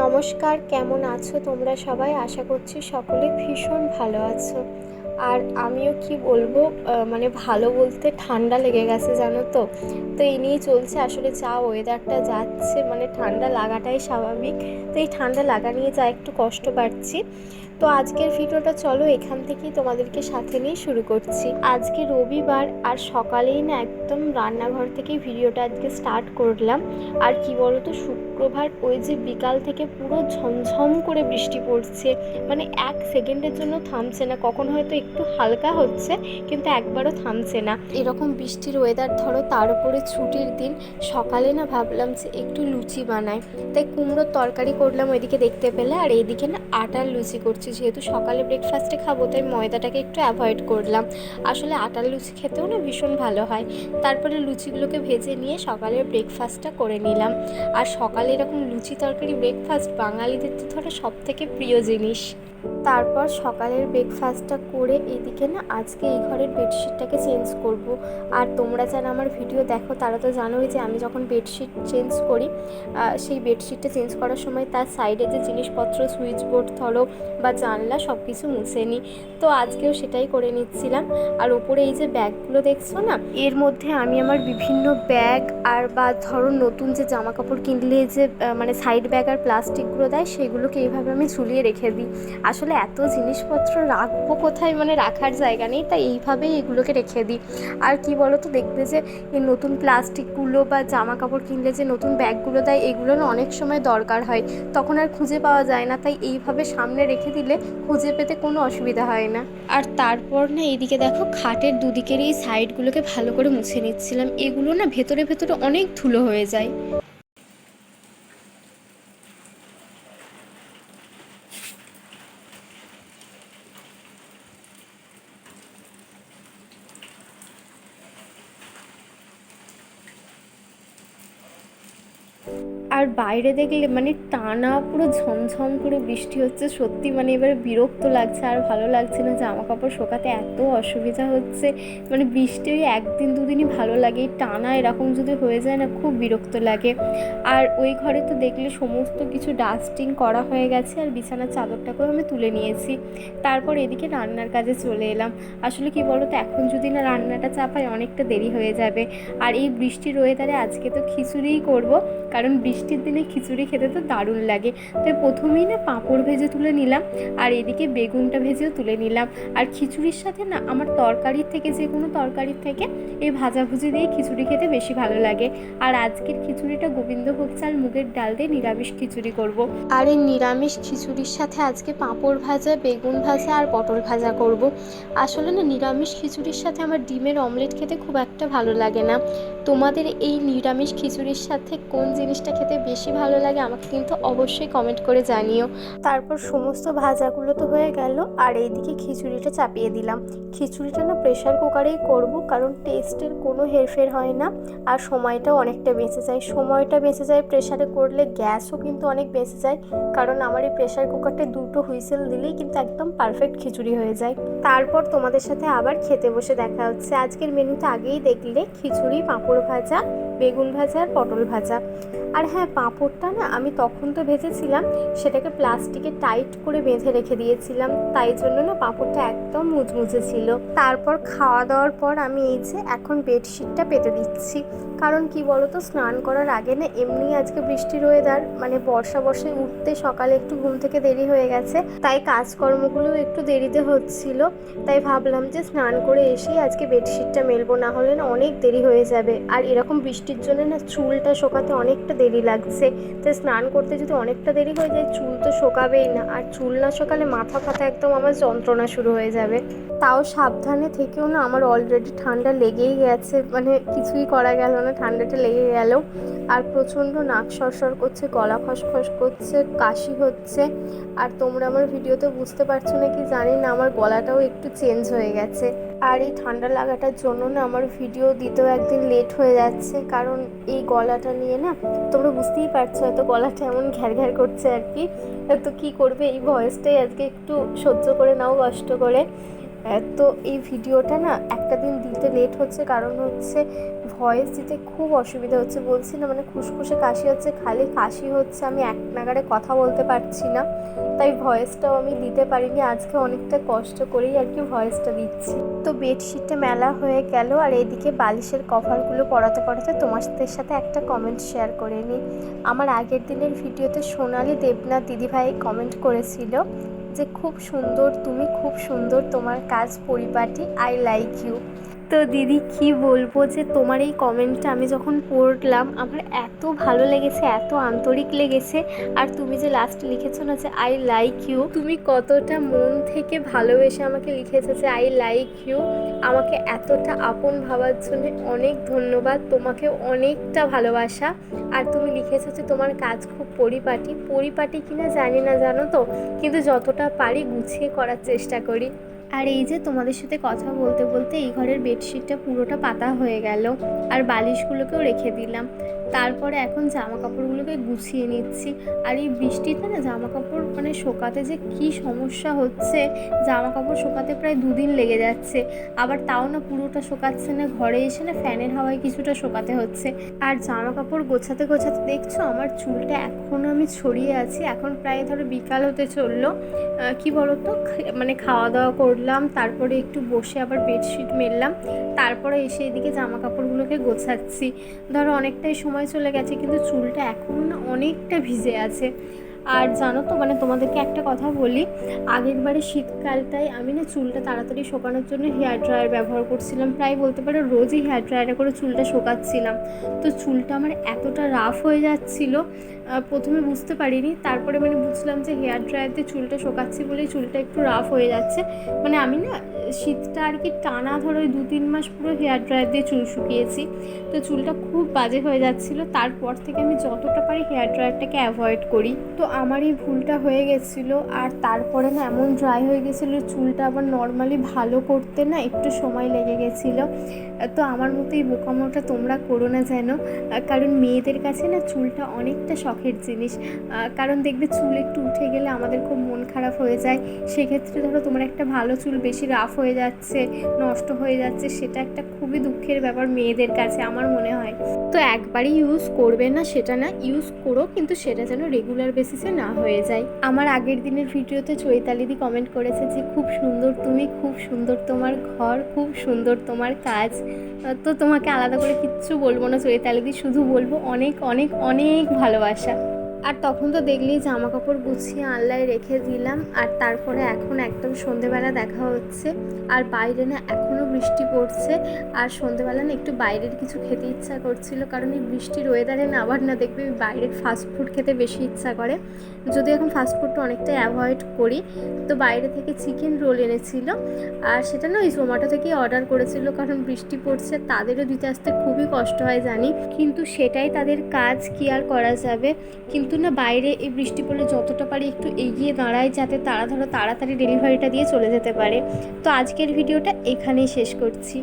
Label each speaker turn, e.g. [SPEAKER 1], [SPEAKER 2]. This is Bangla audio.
[SPEAKER 1] নমস্কার, কেমন আছো তোমরা সবাই? আশা করছি সকলে ভীষণ ভালো আছো। আর আমিও কি বলব মানে ভালো বলতে ঠান্ডা লেগে গেছে, জানো তো? তো এই নিয়েই চলছে আসলে যা ওয়েদারটা যাচ্ছে মানে ঠান্ডা লাগাটাই স্বাভাবিক। তো এই ঠান্ডা লাগা নিয়ে যা একটু কষ্ট পাচ্ছি তো আজকের ভিডিওটা চলো এখান থেকেই তোমাদেরকে সাথে নিয়ে শুরু করছি। আজকে রবিবার আর সকালেই না একদম রান্নাঘর থেকেই ভিডিওটা আজকে স্টার্ট করলাম। আর কি বলতো, শুক্রবার ওই যে বিকাল থেকে পুরো ঝমঝম করে বৃষ্টি পড়ছে। মানে এক সেকেন্ডের জন্য থামছে না। কখন হয়তো একটু হালকা হচ্ছে, কিন্তু একবারও থামছে না। এরকম বৃষ্টির ওয়েদার ধরো, তার উপরে ছুটির দিন। সকালে না ভাবলাম যে একটু লুচি বানাই। তাই কুমড়োর তরকারি করলাম ওইদিকে দেখতে পেলে, আর এইদিকে না আটার লুচি করছি। যেহেতু সকালে ব্রেকফাস্টে খাব, তাই ময়দাটাকে একটু অ্যাভয়েড করলাম। আসলে আটার লুচি খেতেও না ভীষণ ভালো হয়। তারপরে লুচিগুলোকে ভেজে নিয়ে সকালের ব্রেকফাস্টটা করে নিলাম। আর সকালে এরকম লুচি তরকারি ব্রেকফাস্ট বাঙালিদের তো ধরো সব থেকে প্রিয় জিনিস। তারপর সকালের ব্রেকফাস্টটা করে এদিকে না আজকে এই ঘরের বেডশিটটাকে চেঞ্জ করব। আর তোমরা যারা আমার ভিডিও দেখো, তারা তো জানোই যে আমি যখন বেডশিট চেঞ্জ করি সেই বেডশিটটা চেঞ্জ করার সময় তার সাইডে যে জিনিসপত্র সুইচ বোর্ড ধরো বা জানলা সব কিছু মুছে নিই। তো আজকেও সেটাই করে নিচ্ছিলাম। আর ওপরে এই যে ব্যাগগুলো দেখছ না, এর মধ্যে আমি আমার বিভিন্ন ব্যাগ আর বা ধরো নতুন যে জামা কাপড় কিনলে যে মানে সাইড ব্যাগ আর প্লাস্টিকগুলো দেয়, সেগুলোকে এইভাবে আমি ঝুলিয়ে রেখে দিই। আসলে এত জিনিসপত্র রাখব কোথায়? মানে রাখার জায়গা নেই, তাই এইভাবেই এগুলোকে রেখে দিই। আর কি বলো তো দেখবে যে এই নতুন প্লাস্টিকগুলো বা জামা কাপড় কিনলে যে নতুন ব্যাগগুলো দেয়, এগুলো না অনেক সময় দরকার হয়। তখন আর খুঁজে পাওয়া যায় না, তাই এইভাবে সামনে রেখে দিলে খুঁজে পেতে কোনো অসুবিধা হয় না। আর তারপর না এইদিকে দেখো, খাটের দুদিকের এই সাইডগুলোকে ভালো করে মুছে নিচ্ছিলাম। এগুলো না ভেতরে ভেতরে অনেক ধুলো হয়ে যায়। আর বাইরে দেখলে মানে টানা পুরো ঝমঝম করে বৃষ্টি হচ্ছে। সত্যি মানে এবারে বিরক্ত লাগছে আর ভালো লাগছে না। জামা কাপড় শোকাতে এত অসুবিধা হচ্ছে। মানে বৃষ্টি ওই একদিন দুদিনই ভালো লাগে। টানা এরকম যদি হয়ে যায় না খুব বিরক্ত লাগে। আর ওই ঘরে তো দেখলে সমস্ত কিছু ডাস্টিং করা হয়ে গেছে আর বিছানার চাদরটাকেও আমি তুলে নিয়েছি। তারপর এদিকে রান্নার কাজে চলে এলাম। আসলে কি বলো তো এখন যদি না রান্নাটা চাপায় অনেকটা দেরি হয়ে যাবে। আর এই বৃষ্টির ওয়েদারে আজকে তো খিচুড়িই করব। কারণ বৃষ্টির দিনে খিচুড়ি খেতে তো দারুণ লাগে তাই প্রথমেই না পাঁপড় ভেজে তুলে নিলাম, আর এদিকে বেগুনটা ভেজেও তুলে নিলাম আর খিচুড়ির সাথে না আমার তরকারির থেকে যে কোনো তরকারির থেকে এই ভাজাভুজি দিয়ে খিচুড়ি খেতে বেশি ভালো লাগে আর আজকের খিচুড়িটা গোবিন্দভোগ চাল মুগের ডাল দিয়ে নিরামিষ খিচুড়ি করব। আর এই নিরামিষ খিচুড়ির সাথে আজকে পাঁপড় ভাজা, বেগুন ভাজা আর পটল ভাজা করব। আসলে না নিরামিষ খিচুড়ির সাথে আমার ডিমের অমলেট খেতে খুব একটা ভালো লাগে না তোমাদের এই নিরামিষ খিচুড়ির সাথে কোন জিনিসটা খেতে বেশি ভালো লাগে, আমাকে কিন্তু অবশ্যই কমেন্ট করে জানিও। তারপর সমস্ত ভাজাগুলো তো হয়ে গেল, আর এইদিকে খিচুড়িটা চাপিয়ে দিলাম। খিচুড়িটা না প্রেশার কুকারেই করব, কারণ টেস্টের কোনো হেরফের হয় না, আর সময়টাও অনেকটা বেঁচে যায়। সময়টা বেঁচে যায় প্রেশারে করলে গ্যাসও কিন্তু অনেক বেঁচে যায়, কারণ আমার এই প্রেশার কুকারটা দুটো হুইসেল দিলেই কিন্তু একদম পারফেক্ট খিচুড়ি হয়ে যায়। তারপর তোমাদের সাথে আবার খেতে বসে দেখা হচ্ছে। আজকের মেনুতে আগেই দেখলে, খিচুড়ি, পাঁপড় ভাজা বেগুন ভাজা আর পটল ভাজা। আর হ্যাঁ পাঁপড়টা না আমি তখন তো ভেজেছিলাম, সেটাকে প্লাস্টিকে টাইট করে বেঁধে রেখে দিয়েছিলাম। তাই জন্য না পাঁপড়টা একদম মুচমুচে ছিল। তারপর খাওয়া দাওয়ার পর আমি এই যে এখন বেডশিটটা পেতে দিচ্ছি। কারণ কি বলতো, স্নান করার আগে না এমনি আজকে বৃষ্টির ওয়েদার মানে বর্ষা বর্ষায় উঠতে সকালে একটু ঘুম থেকে দেরি হয়ে গেছে, তাই কাজকর্মগুলোও একটু দেরিতে হচ্ছিল। তাই ভাবলাম যে স্নান করে এসেই আজকে বেডশিটটা মেলবো, না হলে না অনেক দেরি হয়ে যাবে। আর এরকম বৃষ্টির জন্য না চুলটা শোকাতে অনেকটা দেরি লাগছে। তো স্নান করতে যদি অনেকটা দেরি হয়ে যায়, চুল তো শোকাবেই না। আর চুল না শোকালে মাথা ফাথা একদম আমার যন্ত্রণা শুরু হয়ে যাবে। তাও সাবধানে থেকেও না আমার অলরেডি ঠান্ডা লেগেই গেছে। মানে কিছুই করা গেল না, ঠান্ডাটা লেগে গেল। আর প্রচণ্ড নাক সরসর করছে, গলা খসখস করছে, কাশি হচ্ছে। আর তোমরা আমার ভিডিওতে বুঝতে পারছ না কি জানি না, আমার গলাটাও একটু চেঞ্জ হয়ে গেছে। আর এই ঠান্ডা লাগাটার জন্য না আমার ভিডিও দিতেও একদিন লেট হয়ে যাচ্ছে। কারণ এই গলাটা নিয়ে না, তোমরা বুঝতেই পারছ হয়তো গলাটা এমন ঘ্যার ঘ্যার করছে আর কি। তো কী করবে? এই ভয়েসটাই আজকে একটু সহ্য করে নাও, কষ্ট করে। তো এই ভিডিওটা না একটা দিন দিতে লেট হচ্ছে, কারণ হচ্ছে ভয়েস দিতে খুব অসুবিধা হচ্ছে, বলছি না মানে খুসখুসে কাশি হচ্ছে, খালি কাশি হচ্ছে, আমি এক নাগারে কথা বলতে পারছি না, তাই ভয়েসটাও আমি দিতে পারিনি, আজকে অনেকটা কষ্ট করেই আর কি ভয়েসটা দিচ্ছি। তো বেডশিটটা মেলা হয়ে গেল, আর এদিকে বালিশের কভারগুলো পড়াতে পড়াতে তোমাদের সাথে একটা কমেন্ট শেয়ার করে নিই। আমার আগের দিনের ভিডিওতে সোনালি দেবনাথ দিদিভাই কমেন্ট করেছিল যে, খুব সুন্দর, তুমি খুব সুন্দর, তোমার কাজ পরিপাটি আই লাইক ইউ তো দিদি, কি বলব যে তোমার এই কমেন্টটা আমি যখন পড়লাম, আমার এত ভালো লেগেছে, এত আন্তরিক লেগেছে। আর তুমি যে লাস্টে লিখেছো না যে আই লাইক ইউ তুমি কতটা মন থেকে ভালোবেসে আমাকে লিখেছো যে আই লাইক ইউ আমাকে এতটা আপন ভাবার জন্য অনেক ধন্যবাদ। তোমাকে অনেকটা ভালোবাসা। আর তুমি লিখেছো যে, তোমার কাজ খুব পরিপাটি। পরিপাটি কিনা জানি না, জানো তো? কিন্তু যতটা পারি গুছিয়ে করার চেষ্টা করি। আর এই যে তোমাদের সাথে কথা বলতে বলতে এই ঘরের বেডশিটটা পুরোটা পাতা হয়ে গেল আর বালিশগুলোকেও রেখে দিলাম। তারপরে এখন জামা কাপড়গুলোকে গুছিয়ে নিচ্ছি। আর এই বৃষ্টিতে না জামা কাপড় মানে শোকাতে যে কি সমস্যা হচ্ছে জামা কাপড় শোকাতে প্রায় দুদিন লেগে যাচ্ছে। আবার তাও না পুরোটা শোকাচ্ছে না, ঘরে এসে না ফ্যানের হাওয়ায় কিছুটা শোকাতে হচ্ছে। আর জামা কাপড় গোছাতে গোছাতে দেখছ আমার চুলটা এখনও আমি ছড়িয়ে আছি। এখন প্রায় ধরো বিকাল হতে চলল। কি বলতো? মানে খাওয়া দাওয়া করলাম তারপরে একটু বসে আবার বেডশিট মেললাম, তারপরে এসে এদিকে জামা কাপড়গুলোকে গোছাচ্ছি। ধরো অনেকটাই সময় চলে গেছে, কিন্তু চুলটা এখন অনেকটা ভিজে আছে। আর জানো তো মানে তোমাদেরকে একটা কথা বলি আগের বারে শীতকালটায় আমি না চুলটা তাড়াতাড়ি শোকানোর জন্য হেয়ার ড্রায়ার ব্যবহার করছিলাম। প্রায় বলতে পারো রোজই হেয়ার ড্রায়ারে করে চুলটা শোকাচ্ছিলাম। তো চুলটা আমার এতটা রাফ হয়ে যাচ্ছিল প্রথমে বুঝতে পারিনি, তারপরে মানে বুঝলাম যে হেয়ার ড্রায়ার দিয়ে চুলটা শোকাচ্ছি বলেই চুলটা একটু রাফ হয়ে যাচ্ছে। মানে আমি না শীতটা আর কি টানা ধরো দু তিন মাস পুরো হেয়ার ড্রায়ার দিয়ে চুল শুকিয়েছি। তো চুলটা খুব বাজে হয়ে যাচ্ছিল, তারপর থেকে আমি যতটা পারি হেয়ার ড্রায়ারটাকে অ্যাভয়েড করি। তো আমার এই ভুলটা হয়ে গেছিল, আর তারপরে না এমন ড্রাই হয়ে গেছিল, চুলটা আবার নর্মালি ভালো করতে না একটু সময় লেগে গেছিল। তো আমার মতো এই বোকামোটা তোমরা করো না যেন, কারণ মেয়েদের কাছে না চুলটা অনেকটা শখের জিনিস। কারণ দেখবে চুল একটু উঠে গেলে আমাদের খুব মন খারাপ হয়ে যায়। সেক্ষেত্রে ধরো তোমার একটা ভালো চুল বেশি রাফ হয়ে যাচ্ছে, নষ্ট হয়ে যাচ্ছে, সেটা একটা খুবই দুঃখের ব্যাপার মেয়েদের কাছে আমার মনে হয়। তো একবারই ইউজ করবে না সেটা না ইউজ করো, কিন্তু সেটা যেন রেগুলার বেসিসে না হয়ে যায়। আমার আগের দিনের ভিডিওতে চৈতালিদি কমেন্ট করেছে যে, খুব সুন্দর তুমি, খুব সুন্দর তোমার ঘর, খুব সুন্দর তোমার কাজ। তো তোমাকে আলাদা করে কিচ্ছু বলব না, চৈতালিদি শুধু বলব অনেক অনেক অনেক ভালোবাসা। আর তখন তো দেখলেই জামা কাপড় গুছিয়ে আনলায় রেখে দিলাম, আর তারপরে এখন একদম সন্ধেবেলা দেখা হচ্ছে, আর বাইরে না এখনও বৃষ্টি পড়ছে, আর সন্ধেবেলা না একটু বাইরের কিছু খেতে ইচ্ছা করছিল, কারণ এই বৃষ্টির ওয়েদারে না আবার না দেখবে বাইরের ফাস্টফুড খেতে বেশি ইচ্ছা করে। যদি এখন ফাস্টফুডটা অনেকটাই অ্যাভয়েড করি, তো বাইরে থেকে চিকেন রোল এনেছিল, আর সেটা না ওই জোম্যাটো থেকেই অর্ডার করেছিল, কারণ বৃষ্টি পড়ছে, তাদেরও দিতে আসতে খুবই কষ্ট হয় জানি, কিন্তু সেটাই তাদের কাজ, কি আর করা যাবে? কিন্তু না বাইরে এই বৃষ্টি পড়লে যতটা পারি একটু এগিয়ে দাঁড়ায় যাতে তারা ধরো তাড়াতাড়ি ডেলিভারিটা দিয়ে চলে যেতে পারে। তো আজকের ভিডিওটা এখানেই শেষ করছি।